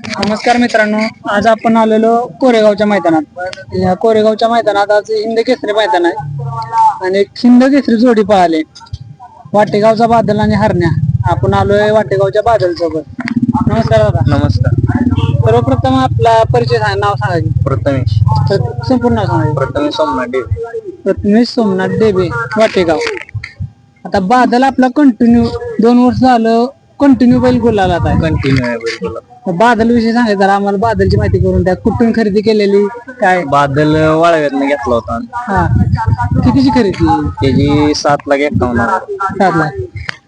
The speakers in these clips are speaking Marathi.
नमस्कार मित्रांनो आज आपण आलेलो कोरेगावच्या मैदानात. या कोरेगावच्या मैदानात आज हिंद केसरी मैदान आहे आणि एक हिंद केसरी जोडी पळाले. वाटेगावचा बादल आणि हरण्या. आपण आलोय वाटेगावच्या बादल सोबत नमस्कार दादा. नमस्कार. सर्वप्रथम आपला परिचय सांगा नाव सांगा की. प्रथमेश. तर संपूर्ण नाव सांगा प्रथमेश सोमनाथ देव. प्रथमेश सोमनाथ डेबे वाटेगाव. आता बादल आपला कंटिन्यू दोन वर्ष झालं कंटिन्यू बैल गुलाला आहे. कंटिन्यू आहे बैल तर बादल विषयी सांगायचं जरा आम्हाला बादलची माहिती करून द्या. कुठून खरेदी केलेली? काय? बादल वाळव्यातनं घेतला होता. हा. कितीची खरेदी? त्याची सात लाख एक्कावन्न हजार. सातला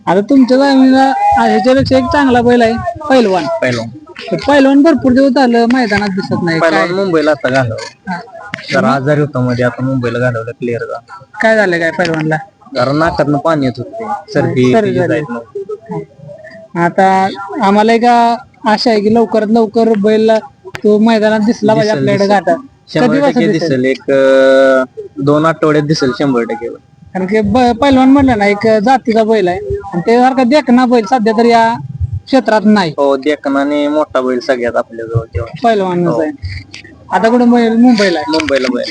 आता तुमच्या जमिनीला ह्याच्यापेक्षा एक चांगला बैल आहे पैलवान. पहिलवान तर पैलवान भरपूर दिवस झालं मैदानात दिसत नाही काय? पहिलवान मुंबईला आता घालवलं. हा. जरा आजारी होता मध्ये आता मुंबईला घालवलं क्लिअर काय झालं काय पैलवानला? जरा नाकातनं पाणी येत होते. सर्दी झाली. आता आम्हाला एक आशा आहे की लवकरात लवकर बैल तो मैदानात दिसला पाहिजे आपल्याकडे घाटात कधी शंभर वाजता टक्के दिसेल? दिसेल. एक अं, दोन आठवड्यात दिसेल शंभर टक्के. कारण की ब- पैलवान म्हणलं ना एक जातीचा बैल आहे. आणि ते सारखा देखना बैल सध्या तर या क्षेत्रात नाही. हो देखनाने मोठा बैल सगळ्यात आपल्या जवळ तेव्हा. पैलवानच आहे. आता कुठं बैल मुंबईला आहे. मुंबईला बैल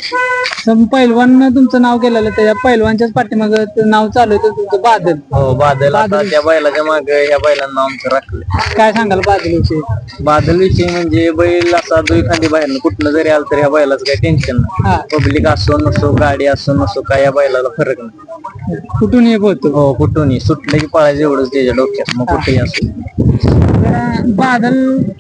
तर पैलवान तुमचं नाव केलेलं त्याच्या पैलवानच्याच पाठीमाग नाव चालू आहे तुमचं बादल. हो बादल. आता त्या बैलाच्या माग ह्या बैलांना आमचं राखलं काय सांगाल बादल विषयी? बादल विषयी म्हणजे बैल असा दुई खांदी बाहेर कुठनं जरी आलं तरी ह्या बैलाचं काही टेन्शन नाही. पब्लिक असो नसो गाडी असो नसो काय या बैलाला फरक नाही. कुठून हे बोलतो? हो कुठूनही. सुटलं की पळायचं एवढंच त्याच्या डोक्यात. मग कुठेही असो. बादल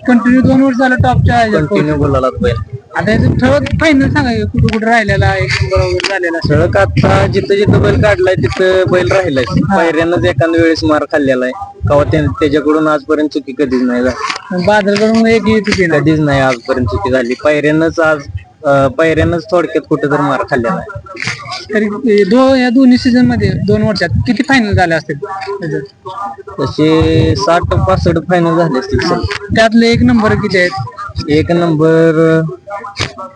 कंटिन्यू दोन वर्ष झालं टॉपच्या कंटिन्यू बोलायला बैल आता ठळक फायनल सांगा कुठं कुठं राहिलेला आहे एक नंबर वगैरे झालेला. सळक आता जिथं जिथं बैल काढलाय तिथं बैल राहिलाय. पायऱ्यानंच एखाद्या वेळेस मार खाल्लेला आहे. कवा त्या- त्याच्याकडून आजपर्यंत चुकी कधीच नाही झाली. बादल करून एक येत होती ना कधीच नाही आजपर्यंत चुकी झाली. पायऱ्यानंच आज अं, पायऱ्यानंच थोडक्यात कुठं तर मार खाल्लेला आहे. तरी दो या दोन्ही सीझनमध्ये दोन वर्षात किती फायनल झाले असतील? त्याच्यात? तसे साठ पासष्ट फायनल झाले असतील सर. त्यातले एक नंबर किती आहेत? एक नंबर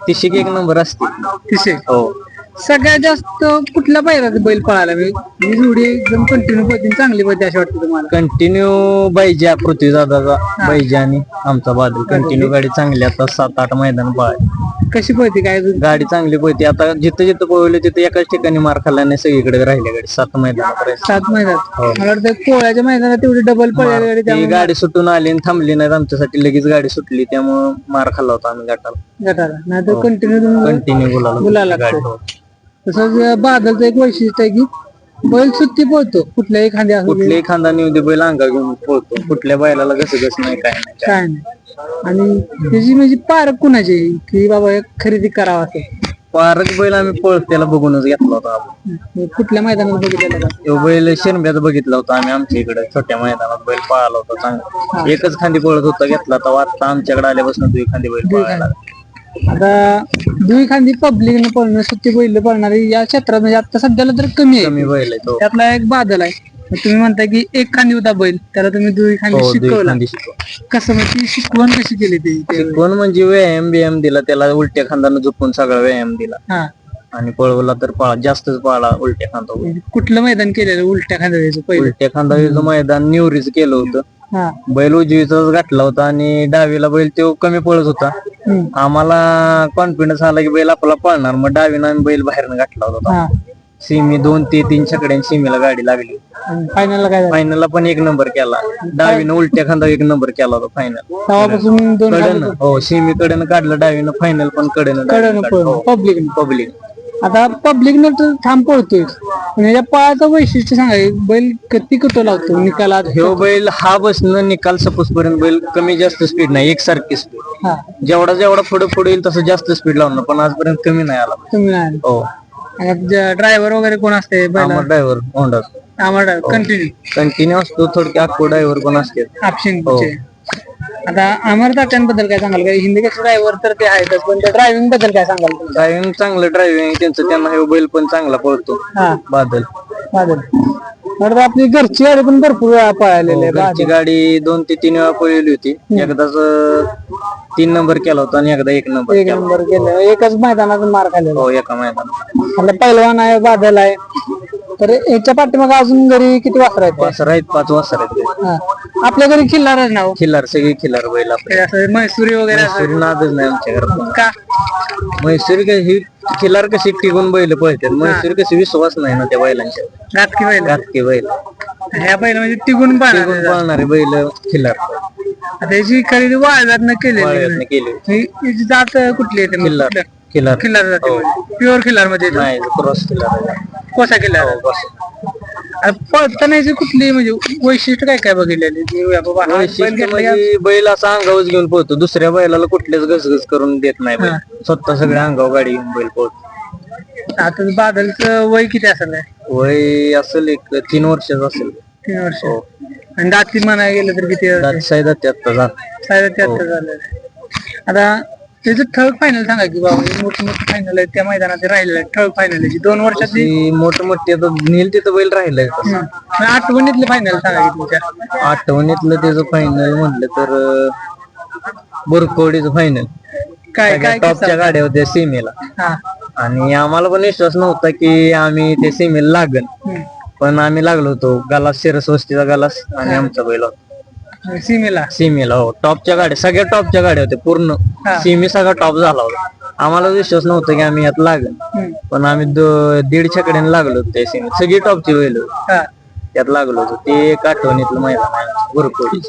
तिशेक एक नंबर असते. तिसे हो. सगळ्यात जास्त कुठल्या पायऱ्याचा बैल पळाला मी ही जोडी एकदम कंटिन्यू पद्धतीने चांगली पद्धती अशी वाटते तुम्हाला? कंटिन्यू बैजा पृथ्वीदादाचा बैजा आणि आमचा बादल. कंटिन्यू गाडी चांगली आता सात आठ मैदान पळाय कशी पळते काय गाडी चांगली पळते. आता जिथं जिथं पळवली तिथं एकाच ठिकाणी मार खाल्ला नाही सगळीकडे राहिल्या गाडी. सात मैदानापर्यंत. सात मैदानात मला वाटतं कोळ्याच्या मैदानात तेवढी डबल पळायला गाडी ती त्यामुळे गाडी सुटून आली आणि थांबली नाही आमच्यासाठी. लगेच गाडी सुटली त्यामुळं मार खाल्ला होता आम्ही गाठाला गटाला. नाही तर कंटिन्यू कंटिन्यू बोलायला गुलाला गाडी तसंच बादलचं एक वैशिष्ट्य आहे की बैल सुट्टी पळतो कुठल्याही खांद्या असू दे, कुठल्याही खांदा दे बैल अंगा घेऊन पळतो. कुठल्या बैलाला कसं कसं नाही काय नाही काय नाही. आणि त्याची म्हणजे पारख कुणाची आहे? की बाबा एक खरेदी करावा असं? पारक बैल आम्ही पळत त्याला बघूनच घेतला होता आपण. कुठल्या मैदानात बघितलेलं का तो बैल शिरंब्यात बघितला होता आम्ही आमच्या इकडे. छोट्या मैदानात बैल पळाला होता चांगला. एकच खांदी पळत होता घेतला तर आता आमच्याकडे आल्यापासून दुई खांदी बैल पळायला आता दुई खांदी पब्लिक पळणं सुट्टी बैल पळणारी या क्षेत्रात म्हणजे आता सध्याला तर कमी आहे. कमी बैल आहे तो. त्यातला एक बादल आहे. मग तुम्ही म्हणताय की एक खांदी होता बैल त्याला तुम्ही दुई खांदी हो दुई शिकवला. खांदी शिकव कसं मग ती शिकवण कशी केली ती? कोण म्हणजे व्यायाम बियाम दिला त्याला उलट्या खांदानं झोपून सगळा व्यायाम दिला. हा. आणि पळवला तर पळा जास्तच पळाला उलट्या खांदा म्हणजे कुठलं मैदान केलेलं उलट्या खांद्याचं पहिलं? उलट्या खांदा मैदान निवरीच केलं होतं. बैल उजवीचाच घातला होता आणि डावीला बैल तो कमी पळत होता. आम्हाला कॉन्फिडन्स आला की बैल आपला पळणार. मग डावीनं आम्ही बैल बाहेरनं घातला होता सिमी दोन ते तीन छकड्यां सीमेला गाडी लागली. फायनलला काय फायनलला पण एक नंबर केला. डावीनं उलट्या खांदा एक नंबर केला होता फायनल कडेनं. हो सीमी कडेनं काढलं डावीनं फायनल पण कडेनं कडनं पब्लिक पब्लिक आता पब्लिक न तर थांब पळतोय पण याच्या पळाचं वैशिष्ट्य सांगा बैल किती कुठं लावतो निकालात? ह्यो बैल हा बसणं निकाल सपोज पर्यंत बैल कमी जास्त स्पीड नाही एकसारखी स्पीड हा. जेवढा जेवढा पुढे पुढे येईल तसं जास्त स्पीड लावणार पण आजपर्यंत कमी नाही आला. तुम्ही नाही हो. ड्रायव्हर वगैरे कोण असते बैला ड्रायव्हर होंडा. आम्हाला कंटिन्यू कंटिन्यू असतो थोडक्या अक्को ड्रायव्हर पण असते? आपशिंगचे आता अमर तात्यांबद्दल काय सांगाल? का हिंदी ड्रायव्हर तर ते आहेतच पण त्या ड्रायव्हिंगबद्दल काय सांगाल तुम्ही? ड्रायव्हिंग चांगलं ड्रायव्हिंग त्यांचं त्यांना हे बैल पण चांगला पळतो. हा. बादल. बादल. तर आपली घरची गाडी पण भरपूर वेळा पळालेली आहे घरची गाडी दोन ते तीन वेळा पळवली होती. एकदाच अं, तीन नंबर केला होता आणि एकदा एक नंबर एक नंबर गेलं एकच मैदानात मार खाल्लेला. हो एका मैदानात. आपलं पैलवान आहे बादल आहे. तर याच्या पाठीमाग अजून घरी किती वासर आहेत वासर आहेत पाच वासर आहेत. हा. आपल्या घरी किल्लारच नाव खिल्लार सगळी खिल्लार बैल आपले. असं म्हैसुरी वगैरे असं? म्हैसूरी नादच नाही आमच्या घरात का? म्हैसूरी कशी खिल्लार कशी टिकून बैल पळतात म्हैसूरी कशी विश्वास नाही ना त्या बैलांच्या. घातकी बैल. घातकी बैल. ह्या बैल म्हणजे टिकून पाहणार टिकून पळणारे बैल खिल्लार. आता याची खरेदी वाळव्यात केलेली वाळव्यातनं केली. ही- हिची जात कुठली येते? खिल्लार. खिल्लार. खिल्लार जाते प्युअर खिल्लारमध्ये येते. नाही क्रॉस खिल्लार कोसा खिल्लार? आणि पळताना याची कुठली म्हणजे वैशिष्ट्य काय काय बघितलेली? बाबा हा बैल वैशिष्ट्य घेतला की? म्हणजे बैल असा अंगावर घेऊन पोहतो दुसऱ्या बैलाला कुठलेच घसघस करून देत नाही बैल. स्वतः सगळ्या अंगावर गाडी घेऊन बैल पोहतो आता बादलचं वय किती असेल? काय? वय असेल एक तीन वर्षाचं असेल. तीन वर्ष. आणि दाती म्हणायला गेलं तर किती दात साईदा त्यात झाला. साडे त्याहत्तर झालेलं आहे. आता त्याचं ठळक फायनल सांगा की बाबा मोठं मोठं फायनल आहे त्या मैदानात राहिलेलं आहे ठळक फायनल आहे. दोन वर्षाची ती मोठमोठी आता नील तिथं बैल राहिलाय. आठवणीतले फायनल सांगा की तुमच्या. आठवणीतलं त्याचं फायनल म्हटलं तर अं, बुरकोडीचं फायनल काय काय टॉपच्या गाड्या होत्या सीमेला. हा. आणि आम्हाला पण विश्वास नव्हता की आम्ही ते सीमेला लागन हं. पण आम्ही लागलो होतो. गलास शिरस वस्तीचा गलास आणि आमचा बैल होता. सीमेला. सीमेला हो. टॉपच्या गाड्या सगळ्या टॉपच्या गाड्या होत्या पूर्ण. हा. सीमे सगळा टॉप झाला होता. आम्हाला विश्वास नव्हता की आम्ही यात लागन हं. पण आम्ही दो- दीडच्या कडेने लागलो होतो त्या सीमेत सगळी टॉपची बैल होती. हा. त्यात लागलो होतो. ते एक आठवणीतलं मैदान आहे गुरुकोडी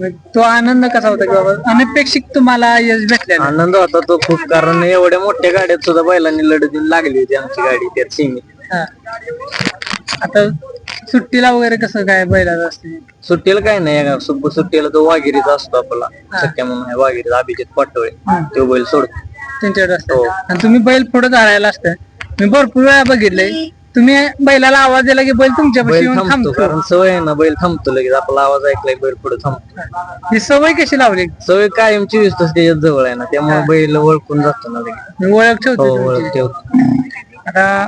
मग तो आनंद कसा होता की बाबा अनपेक्षित तुम्हाला यश भेटलेलं आनंद होता तो खूप कारण एवढ्या मोठ्या गाड्यात सुद्धा बैलांनी लढत देऊन लागली होती आमची गाडी त्यात सीमेत. आता सुट्टीला वगैरे कसं काय बैलाचं असते? सुट्टीला काय नाही सुट्टीला तो वाघिरीचा असतो आपला सख्या म्हणून आहे वाघिरीचा अभिजित पाटोळे. तो बैल सोडतो त्यांच्याकडे असतं. हो. आणि तुम्ही बैल पुढे धरायला असतं. मी भरपूर वेळा बघितलंय. तुम्ही बैलाला आवाज दिला की बैल तुमच्यापाशी बैल येऊन थांबतो थांबतो. कारण सवय आहे ना बैल थांबतो लगेच. आपला आवाज ऐकलाय बैल पुढे थांबतो. ही सवय कशी लावली? सवय कायम चोवीस तास त्याच्यात जवळ आहे ना त्यामुळे बैल ओळखून जातो ना लगेच. मी ओळख ठेवते हो तुमची. ओळख ठेवतो. आता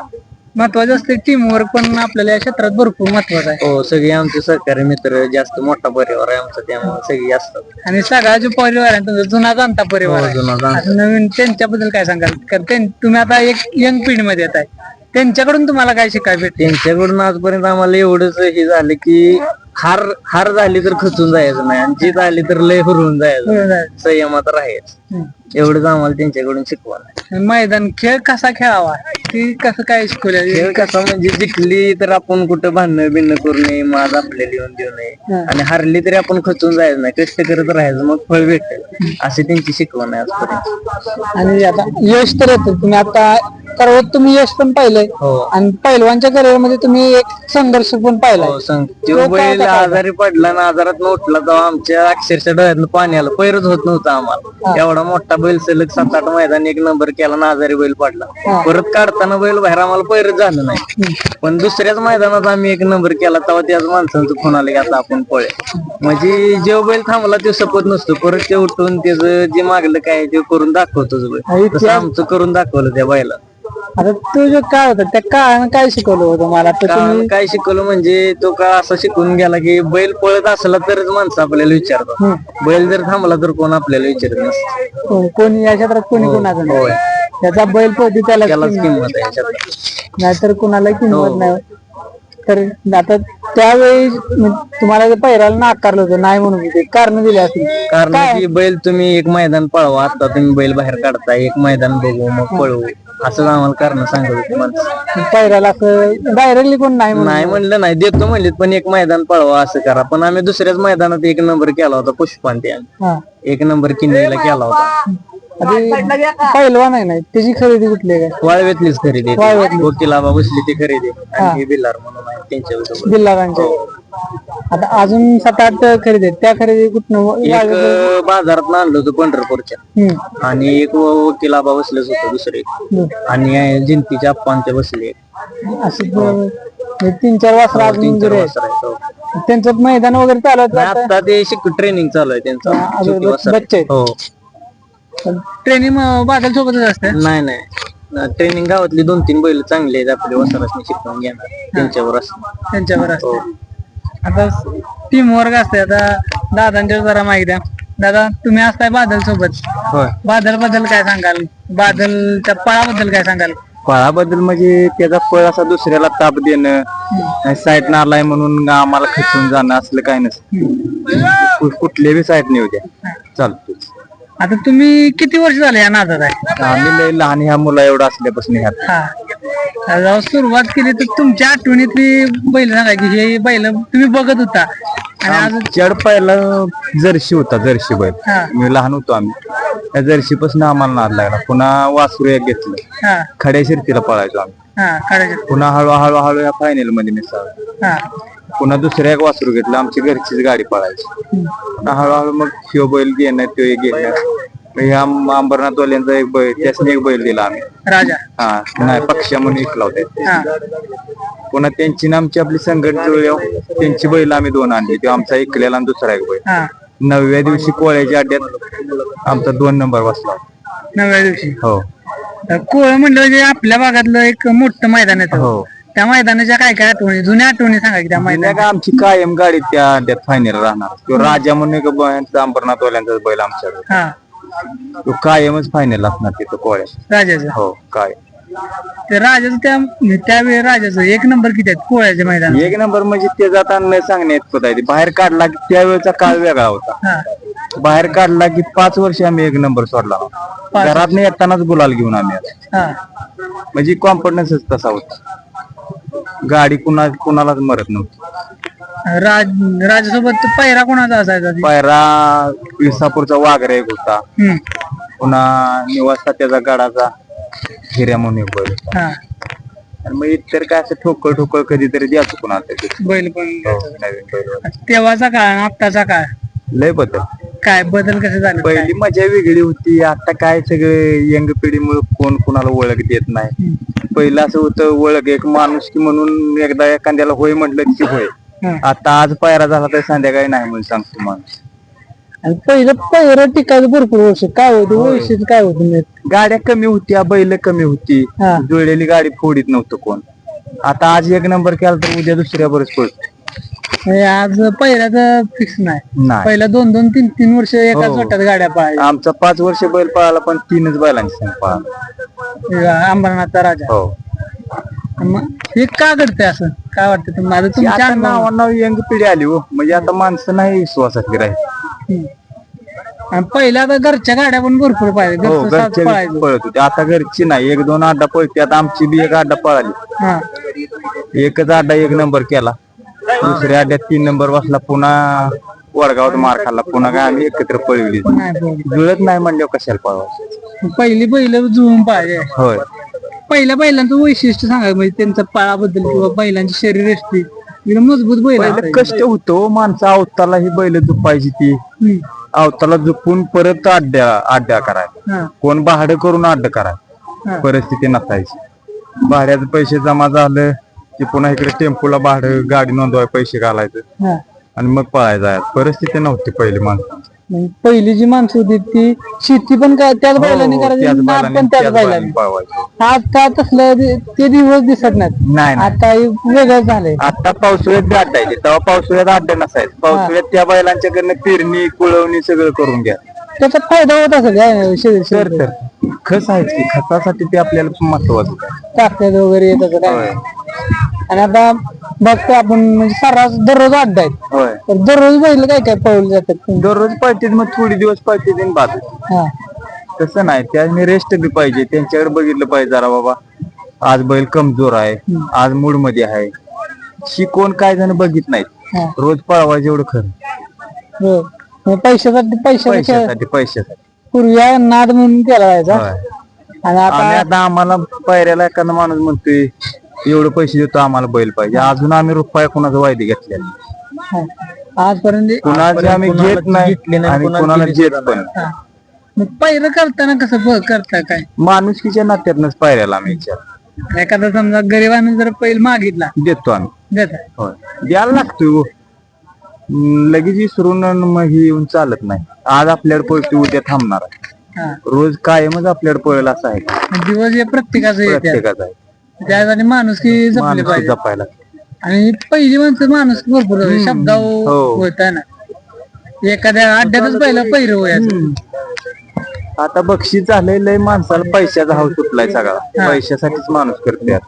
महत्वाचं असते टीम वर्क पण आपल्याला या क्षेत्रात भरपूर महत्वाचं आहे. हो सगळे आमचे सहकारी मित्र जास्त मोठा परिवार आहे आमचा त्यामुळे सगळी असतात. आणि सगळा जो परिवार आहे तुमचा जुना जाणता परिवार हो, आहे. जुना जाणता. आता नवीन त्यांच्याबद्दल काय सांगाल? कारण त्यां- तुम्ही आता एक यंग पिढीमध्ये येत आहे त्यांच्याकडून तुम्हाला काय शिकायला भेटते त्यांच्याकडून आजपर्यंत आम्हाला एवढंच हे झालं की हार हार झाली तर खचून जायचं नाही. आणि जीत आली तर लय हुरवून जायचं. संयमात राहायचं. एवढंच आम्हाला त्यांच्याकडून शिकवा मैदान खेळ कसा खेळावा? ती कसं काय शिकवलं? खेळ कसा म्हणजे जिंकली तर आपण कुठं भांडणं बिन्न करू नये माज आपल्याला येऊन देऊ नये. आणि हारली तरी आपण खचून जायचं नाही. कष्ट करत राहायचं मग फळ भेटेल. अशी त्यांची शिकवण आहे आजपर्यंत. आणि आता यश तर येतं. तुम्ही आता सर्वात तुम्ही यश पण पाहिलंय. हो. आणि पैलवानच्या करिअरमध्ये तुम्ही एक संघर्ष पण पाहिलाय. हो सांग तो बैल आजारी पडला ना आजारात उठला तेव्हा आमच्या अक्षरशः डोळ्यातनं पाणी आलं. पैरच होत नव्हतं आम्हाला. एवढा मोठा बैल सलग सात आठ मैदान एक नंबर केला ना आजारी बैल पडला. परत काढताना बैल बाहेर आम्हाला पैरच झालं नाही. पण दुसऱ्याच मैदानात आम्ही एक नंबर केला तेव्हा त्याच माणसांचं फोन आलं की आता आपण पळे म्हणजे जेव्हा बैल थांबला ते सपत नसतो. परत ते उठून त्याचं जे मागलं काय ते करून दाखवतोच बैल. तसं आमचं करून दाखवलं त्या बैला आता तो जो काय होता त्या काळानं काय शिकवलं होतं मला? तर काय शिकवलं म्हणजे तो काळ असा शिकून गेला की बैल पळत असला तरच माणसं आपल्याला विचारतात. बैल जर थांबला तर कोण आपल्याला विचारत नसतं. को- कोणी या क्षेत्रात कोणी कोणाचं नाही. होय. त्याचा बैल पोहती त्याला त्यालाच किंमत. आहे याच्यात नाहीतर कुणाला किंमत नाही. तर आता त्यावेळी तुम्हाला जे पैराला नाकारलं होतं नाही म्हणून ते कारण दिले असतील. कारण की बैल तुम्ही एक मैदान पळवा आता तुम्ही बैल बाहेर काढता एक मैदान बघू मग पळवू. असं आम्हाला कारण सांगत होते माणसं. असं डायरेक्टली कोण नाही म्हणून नाही म्हणलं नाही देतो म्हणले पण एक मैदान पळवा असं करा. पण आम्ही दुसऱ्याच मैदानात एक नंबर केला होता पुष्पांती आम्ही हा. एक नंबर किन्नीला केला होता. पहिलवान नाही नाही त्याची खरेदी कुठली आहे? काय वाळव्यातलीच खरेदी ती. वकील बसली ती खरेदी. आणि हे बिल्लार म्हणून आहे त्यांच्या बरोबर बिल्लारांच्या आता अजून सात आठ खरेदी आहेत. त्या खरेदी कुठनं एक अं, बाजारात आणलं होतं पंढरपूरच्या. हम्म. आणि एक व- वकील आबा बसलेच होतं दुसरे आणि जिंतीच्या आप्पांच्या बसले असे ब- हे तीन चार वाजता अजून तीन चार आहेत, हो. त्यांचं मैदान वगैरे चालत नाही, आता? ते शिक ट्रेनिंग चालू आहे त्यांचं. वासरं. बच्चे आहेत. हो. ट्रेनिंग बादल सोबतच असते नाही नाही. ट्रेनिंग गावातली दोन तीन बैल चांगले आहेत. आपले वसरासनी शिकवून घेणार. त्यांच्यावर असं. त्यांच्यावर असते आता टीम वर्क असते आता दादांच्या जरा माहिती द्या. दादा तुम्ही असताय बादल सोबत बादलबद्दल काय सांगाल? बादलच्या पळाबद्दल काय सांगाल? पळाबद्दल म्हणजे त्याचा पळ असा दुसऱ्याला ताप देणं साईड आलाय म्हणून आम्हाला खचून जाणं असलं काय नसतं. कु- कुठल्या बी साईड नाही द्या. चालतो आता तुम्ही किती वर्ष झाले या नादात आहे? आम्ही लय लहान ह्या मुला एवढं असल्यापासून ह्यात. हा. आता जेव्हा सुरुवात केली तर तुमच्या आठवणीतली बैल सांगा की हे बैल तुम्ही बघत होता. आणि आज चढ पहिला जर्शी होता जर्शी बैल. हा. मी लहान होतो आम्ही. त्या जर्शी पासून आम्हाला नाद लागला. पुन्हा वासरू एक घेतलं. हा. खड्या शिर्तीला पळायचो आम्ही. हा काढायचं पुन्हा हळूहळू हळू या फायनलमध्ये मिसळ हा. पुन्हा दुसऱ्या एक वासरू घेतलं आमची घरचीच गाडी पळायची. पुन्हा हळूहळू मग शिव बैल घेणं तो एक घेणं. अंबरनाथ वाल्यांचा एक बैल त्यासनी एक बैल दिला आम्ही. राजा. हा नाही पक्ष्या म्हणून विकला होता. पुन्हा त्यांची ना आमची आपली संघट जुळल्यावर त्यांची बैल आम्ही दोन आणली. तो आमचा ऐकलेला आणि दुसरा एक बैल. हा. नवव्या दिवशी कोळ्याच्या अड्ड्यात आमचा दोन नंबर बसला नव्या दिवशी. हो. कोळ म्हणलं आपल्या भागातलं एक मोठं मैदान आहे हो. त्या मैदानाच्या काय काय आठवणी जुन्या आठवणी सांगा की त्या मैदान का आमची कायम गाडी त्या अड्ड्यात फायनल राहणार. तो राजा म्हणून एक बैल अंबरनाथ वाल्यांचा बैल आमच्याकडे. हा. तो कायमच फायनल असणार तिथं कोळ्या राजाचं? हो काय ते राजाचं त्या त्यावेळी राजाचं एक नंबर किती आहेत कोळ्याच्या मैदान एक नंबर म्हणजे ते जाताना सांगण्यात होता ते बाहेर काढला की त्यावेळेचा काळ वेगळा होता. हा. बाहेर काढला की पाच वर्ष आम्ही एक नंबर सोडला घरात नाही येतानाच गुलाल घेऊन आम्ही आलो. हा. म्हणजे कॉन्फिडन्सच तसा होता. गाडी कुणा कुणालाच मरत नव्हती राज राजासोबत पायरा कोणाचा असायचा ते? पायरा विसापूरचा वाघरे एक होता हम्म. पुन्हा निवासा त्याचा गडाचा हिऱ्या म्हणून एक बैल होता. हा आणि मग इतर काय असं ठोकळ ठोकळ कधीतरी द्यायचो तरी. बैल पण हो, नवीन बैल होता. तेव्हाचा काळ आणि आत्ताचा काळ लय बदल काय बदल कसे झाले काय? पहिली मजा वेगळी होती आता काय सगळे यंग पिढीमुळे कोण कुणाला ओळख देत नाही पहिलं असं होतं ओळख एक माणूस की म्हणून एकदा एखाद्याला होय म्हटलं की होय. आता आज पायरा झाला तर संध्याकाळी नाही म्हणून सांगतो माणूस. आणि पहिलं पहिलं टिकायचं भरपूर वर्ष. काय होतं? वैशिष्ट्य काय होतं नेट? गाड्या कमी होत्या बैल कमी होती. हा. जुळलेली गाडी फोडीत नव्हतं कोण. आता आज एक नंबर केला तर उद्या दुसऱ्या बरंच पडतो. म्हणजे आज पहिल्याचं फिक्स नाही. नाही. पहिला दोन दोन तीन तीन वर्ष एका हो. जोट्यात गाड्या पाहायच्या आमचा पाच वर्ष बैल पळाला पण तीनच बैलांची संग पळाला. अंबरनाथचा राजा. हो. मग हे का घडतंय असं? काय वाटतं तुम्हाला? आता तुमच्या आता? नावांना यंग पिढी आली हो. म्हणजे आता माणसं नाही विश्वासातली राहील. हम्म. आणि पहिल्या आता घरच्या गाड्या पण भरपूर पाहिजे हो घरचं साथ घरचे पळायचं. पळत होते. आता घरची नाही. एक दोन अड्डा पळते. आता आमची बी एक अड्डा पळाली. हा. एकच अड्डा एक नंबर केला. दुसऱ्या अड्ड्यात तीन नंबर बसला पुन्हा वडगावात मार खाल्ला पुन्हा काय आम्ही एकत्र पळवली. जुळत नाही म्हणल्यावर कशाला पळवायचं पहिली पहिलं जुळून पाहिजे होय पहिल्या बैलांचं वैशिष्ट्य सांगा म्हणजे त्यांच्या पाळाबद्दल किंवा बैलांची शरीर असते एकदम मजबूत बैल पहिलं. कष्ट होतो माणसं अवताला ही बैल झुपायची ती हम्म. अवताला झुपून परत अड्ड्या अड्ड्या करायला हा, कोण भाडं करून अड्ड करायला हा. परिस्थिती नसायची भाड्याचे पैसे जमा झालं की पुन्हा इकडे टेम्पोला भाडं गाडी नोंदवाय पैसे घालायचं. हा. आणि मग पळायचं परिस्थिती नव्हती पहिली माणसं. मग पहिली जी माणसं होती ती शेती पण का त्याच बैलांनी करायची त्याच नाद बैलांनी- पण त्याच त्याच बैलांनी बैलांनी. पळवायचं. आज का तसलं ते- ते दिवस दिसत नाहीत. नाही नाही. आता हे वेगळं झालंय. आता पावसाळ्यात बी अड्डायचे तेव्हा पावसाळ्यात अड्डा नसायचं. पावसाळ्यात त्या बैलांच्याकडनं पेरणी कुळवणी सगळं करून घ्या. त्याचा फायदा होत असेल या तर खस आहेच की खतासाठी ते आपल्याला महत्वाचं आहे. वगैरे येत असं काय आणि आता बघतो आपण म्हणजे सर्रास दररोज अड्डा आहेत. होय. तर दररोज बैल काय काय पळवले जातात? दररोज पळते मग थोडी दिवस पळते आणि बाद. हा. तसं नाही त्याने रेस्ट बी पाहिजे. त्यांच्याकडे बघितलं पाहिजे जरा बाबा. आज बैल कमजोर आहे आज मूडमध्ये आहे. शी कोण काय जण बघित नाहीत. हा. रोज पळवायचं एवढं खरं. हो. मग पैशासाठी पैशासाठी पैशासाठी पैशासाठी. पूर्वी हा नाद म्हणून केला जायचा. होय. आणि आता आम्ही आता आम्हाला पायऱ्याला एखादा माणूस म्हणतोय एवढं पैसे देतो आम्हाला बैल पाहिजे अजून आम्ही रुपया कोणाचा वायदे घेतलेला नाही. हा. आजपर्यंत कुणाचे आम्ही घेत नाही आणि कुणाला देत पण नाही. हा. मग पहिलं करताना कसं ब- करता काय माणुसकीच्या नात्यातनच पायऱ्याला आम्ही विचार एखादा समजा गरिबाने जर पैल मागितला देतो आम्ही देता होय द्यायला लागतोय हो. लगेच विसरून मग हे येऊन चालत नाही आज आपल्याकडे पळतो उद्या थांबणार आहे. हा रोज कायमच आपल्याकडे पळेल असं आहे? मग दिवस हे प्रत्येकाचं येते प्रत्येकाचा आहे त्यासाठी माणूस की जपले माणूस पाहिजे. जपायला. आणि पहिली माणसं माणूस भरपूर शब्दा हो. होता ना. एखाद्या अड्ड्यातच पहिलं पहिरं होयाचं आता बक्षीस झालंय लय माणसाला पैशाचा हाव सुटलाय सगळा. पैशासाठीच माणूस करते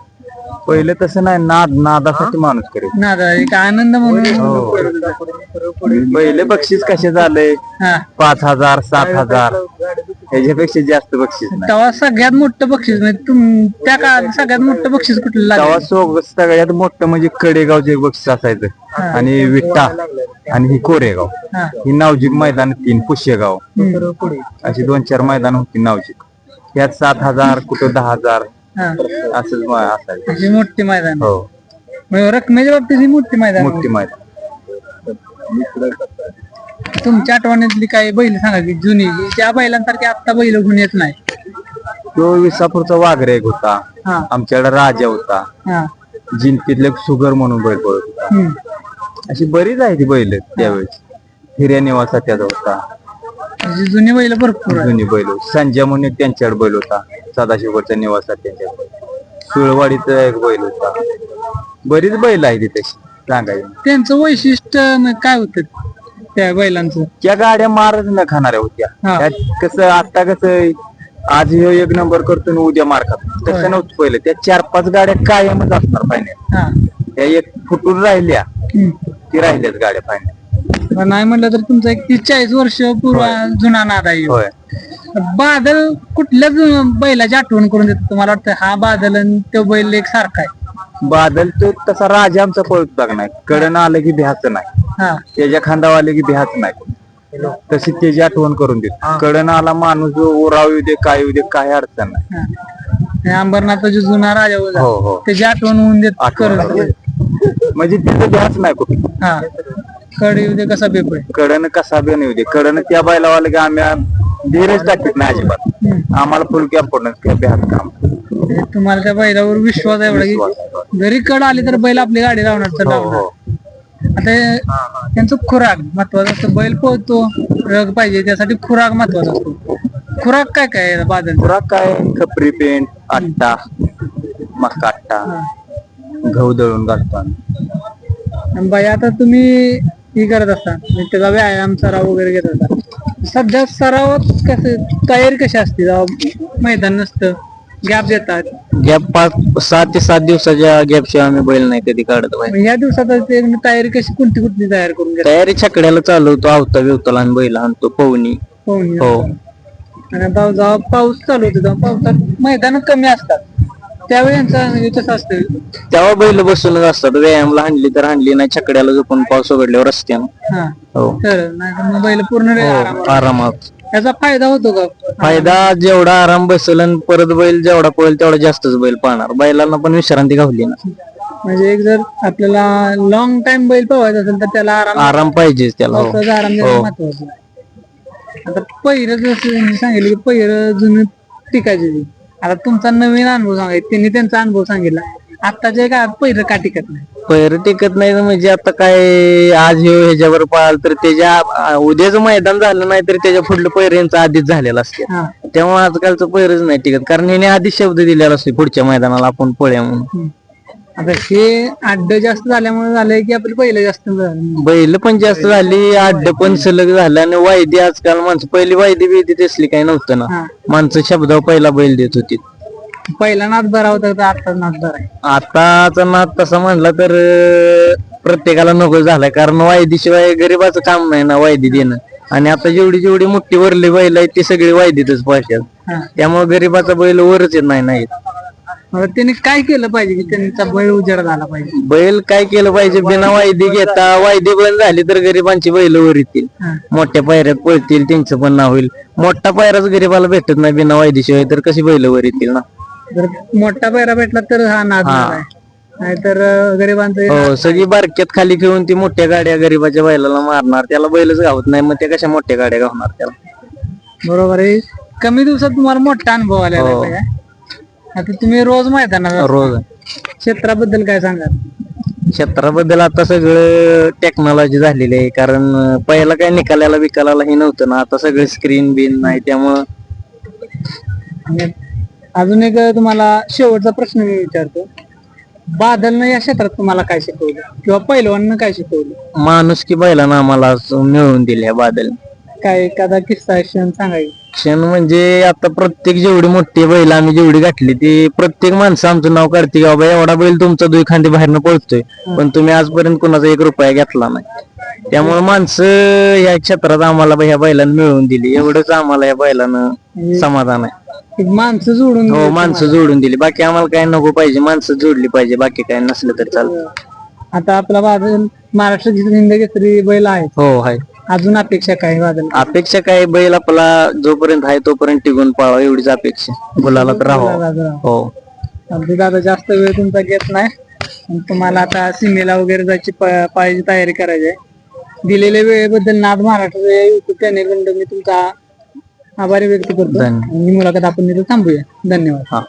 पहिले तसं नाही नाद नादासाठी माणूस करे ना दादा, एक आनंद म्हणून हो. पहिले बक्षीस कसे झाले? हा. पाच हजार सात हजार. ह्याच्यापेक्षा जास्त बक्षीस नाही. तेव्हा सगळ्यात मोठं बक्षीस म्हणजे तुम त्या काळात सगळ्यात मोठं बक्षीस कुठलं तेव्हा लागलं सो सगळ्यात मोठं म्हणजे कडेगावचे एक बक्षीस असायचं. आणि विट्टा आणि ही कोरेगाव. हा. ही नावजिक मैदान तीन पुष्यगाव. अशी दोन चार मैदान होती नावजिक यात सात हजार कुठं दहा हजार हा. असंच म- असायचं. अशी मोठी मैदान. हो. म्हणजे रकमेच्या बाबतीत ही मोठी मैदान मोठी मैदान. तुमच्या आठवणीतली काही बैल सांगा की जुनी त्या बैलांसारखी आता बैल गुण येत नाही. तो विसापूरचा वाघरे एक होता. हा. आमच्याकडे राजा होता. हा. जिंतीतले सुगर म्हणून बैल पळत होता. हम्म. अशी बरीच आहे ती बैल त्यावेळेस. हिर्या निवासा त्याचा होता. म्हणजे जुनी बैल भरपूर जुनी बैल. होती. संजय म्हणून एक त्यांच्याकडे बैल होता. सदाशिवचा निवासा त्यांच्याकडे. सुळवाडीचा एक बैल होता. बरीच बैल आहे ती तशी सांगायची. त्यांचं वैशिष्ट्य काय होतं? त्या बैलांचं. त्या गाड्या मारच न खाणाऱ्या होत्या. हा. त्यात कसं आता कसं आज ह्यो एक नंबर करतो आणि उद्या मार खातो होय. तसं नव्हतं पहिलं. त्या चार पाच गाड्या कायमच असणार पाहिजे हा. त्या एक फुटून राहिल्या. हम्म. ती राहिल्याच गाड्या पाहिजे पण नाही म्हटलं तर तुमचा एक तीस चाळीस वर्ष पूर्व जुना नाद आहे. ह्यो. होय बादल कुठल्याच बैलाची आठवण करून देतो तुम्हाला वाटतं? हा बादल आणि तो बैल एक सारखा आहे. बादल तो तसा राजा आमचा पळत नाही कडन आलं की भ्याच नाही. त्याच्या खांदावर आलं की भ्याच नाही. तशी त्याची आठवण करून देत. कडन आला माणूस उराव येऊ दे काय येऊ दे काय अडचण नाही. आणि अंबरनाथचा जो जुना राजा होता हो हो. त्याची आठवण होऊन देत करून. म्हणजे तिथं भ्याच नाही कुठे. हा. कड येऊ दे कसा पेपर कडन कसा बी नाही दे. कडन त्या बैला आलं की आम्ही धीरच टाकत नाही अजिबात. आम्हाला फुल कॅप पडणं त्या भ्यात काम. तुम्हाला त्या बैलावर विश्वास आहे एवढा की जरी कड आली तर बैल आपली गाडी लावणार तर हो लावणार. आता त्यांचं खुराक महत्वाचं असतं. बैल पोहतो रग पाहिजे त्यासाठी खुराक महत्त्वाचा असतो. खुराक काय काय बादल पुरा काय? खपरी पेंट आट्टा मका आट्टा. गहू दळून घालतो आम्ही. बाई आता तुम्ही हे करत असता. म्हणजे त्याचा व्यायाम सराव वगैरे घेत असता. सध्या सरावात कसं तयारी कशी असते? जेव्हा मैदान नसतं गॅप देतात. गॅप पाच सात ते सात दिवसाच्या गॅप शिवाय आम्ही बैल नाही कधी काढत बाहेर. मग ह्या दिवसात ते तयारी कशी कोणती कुठली तयार करून घेतात? तयारी छकड्याला चालवतो आवता बिवताला आणि बैल आणतो पवनी. पाहुणे हो. आणि आता जेव्हा पाऊस चालू होतो तेव्हा पावसात मैदान कमी असतात. त्यावेळी यांचं कसं असतं? तेव्हा बैल बसूनच असतात व्यायामला हाणली तर हाणली नाही छकड्याला झोपून पाऊस उघडल्यावर रस्त्यानं. हा. हो. तर नाही तर मग बैल पूर्ण वेळ हो आरामात. याचा फायदा होतो का? फायदा जेवढा आराम बसेल आणि परत बैल जेवढा पळेल तेवढा जास्तच बैल पाहणार. बैलांना पण विश्रांती गावली ना. म्हणजे एक जर आपल्याला लॉंग टाइम बैल पवायचा असेल तर त्याला आराम आराम पाहिजेच त्याला हो. आराम देणं महत्वाचं आहे. आता पहिरं जसं सांगितलं की पहिरं जुनं टिकायचे ते. आता तुमचा नवीन अनुभव सांगायचा त्यांनी त्यांचा अनुभव सांगितला. आत्ताच्या काळात पहिरं का टिकत नाही? पैर टिकत नाही म्हणजे आता काय आज ह्यो ह्याच्यावर पळाल तर त्याच्या उद्याचं मैदान झालं नाही तर त्याच्या पुढलं पैऱ्यांचं आधीच झालेलं असते. हा. त्यामुळे आजकालचं पैरच नाही टिकत. कारण ह्याने आधीच शब्द दिलेला असतो पुढच्या मैदानाला आपण पळ्या म्हणून. आता हे अड्ड जास्त झाल्यामुळे झालंय की आपलं पहिलं जास्त झालं बैल पण जास्त झाली अड्ड पण सलग झालं आणि वायदी आजकाल माणसं पहिली वायदी बियदी दिसली काही नव्हतं ना. हा. माणसं शब्दावर पहिला बैल देत होती. पहिला नाच बरा होता तर आता नाच बरा आहे? आताचा नाद तसा म्हणला तर अं, प्रत्येकाला नको झालाय. कारण वायदीशिवाय गरीबाचं काम नाही ना वायदी देणं. आणि आता जेवढी जेवढी मोठी वरली बैल आहेत ती सगळी वायदीतच पाहतात. हा. त्यामुळे गरीबाचा बैल वरच येत नाही नाहीत मग त्यांनी काय केलं पाहिजे की त्यांचा बैल उजेड झाला पाहिजे? बैल काय केलं पाहिजे? बिना वायदी घेता वायदी बंद झाली तर गरिबांची बैल वर येतील. हा. मोठ्या पायऱ्यात पळतील त्यांचं पण नाव होईल. मोठा पायराच गरीबाला भेटत नाही बिना वायदीशिवाय तर कशी बैल वर येतील ना? जर मोठा पैरा भेटला तर हा नाद आहे. नाहीतर अं, गरिबांचं हो सगळी बारक्यात खाली खेळून ती मोठ्या गाड्या गरीबाच्या बैलाला मारणार. त्याला बैलच गावत नाही मग ते कशा मोठ्या गाड्या गावणार त्याला? बरोबर आहे. कमी दिवसात तुम्हाला मोठा अनुभव आलेला आहे पाहिजे. आता तुम्ही रोज मैदानात असता. रोज. क्षेत्राबद्दल काय सांगाल? क्षेत्राबद्दल आता सगळं टेक्नॉलॉजी झालेली आहे. कारण अं, पहिला काय निकालाला बिकालाला हे नव्हतं ना. आता सगळं स्क्रीन बिन नाही त्यामुळं आणि अजून एक तुम्हाला शेवटचा प्रश्न मी विचारतो. बादलनं या क्षेत्रात तुम्हाला काय शिकवलं? किंवा पैलवाननं काय शिकवलं? माणूस की बैलानं आम्हाला असं मिळवून दिल्या बादल. काय एखादा किस्सा क्षण सांगायचं क्षण म्हणजे आता प्रत्येक जेवढी मोठी बैल आम्ही जेवढी घातली ती प्रत्येक माणसं आमचं नाव काढते की बाबा एवढा बैल तुमचा दुई खांदी बाहेरनं पळतोय. पण तुम्ही आजपर्यंत कुणाचा एक रुपया घेतला नाही. त्यामुळे माणसं या क्षेत्रात आम्हाला ह्या बैलानं मिळवून दिली. एवढंच आम्हाला या बैलानं समाधान आहे. एक माणसं जोडून हो माणसं जोडून दिली. बाकी आम्हाला काय नको पाहिजे. माणसं जोडली पाहिजे. बाकी काय नसलं तरी चालतं. आता आपला बादल महाराष्ट्र हिंद केसरी बैल आहे हो आहे. अजून अपेक्षा काय बादल अपेक्षा काय? बैल आपला जोपर्यंत आहे तोपर्यंत टिकून पाळावा एवढीच अपेक्षा गुलाला तर राहावं. हो. आमची दादा जास्त वेळ तुमचा घेत नाही. तुम्हाला आता सीमेला वगैरे जायची प- पायाची तयारी करायची आहे. दिलेल्या वेळेबद्दल नाद महाराष्ट्र युट्यूब चॅनेल मी तुमचा आभारी व्यक्त करतो. आणि ही मुलाखत आपण इथे थांबूया. धन्यवाद. हा.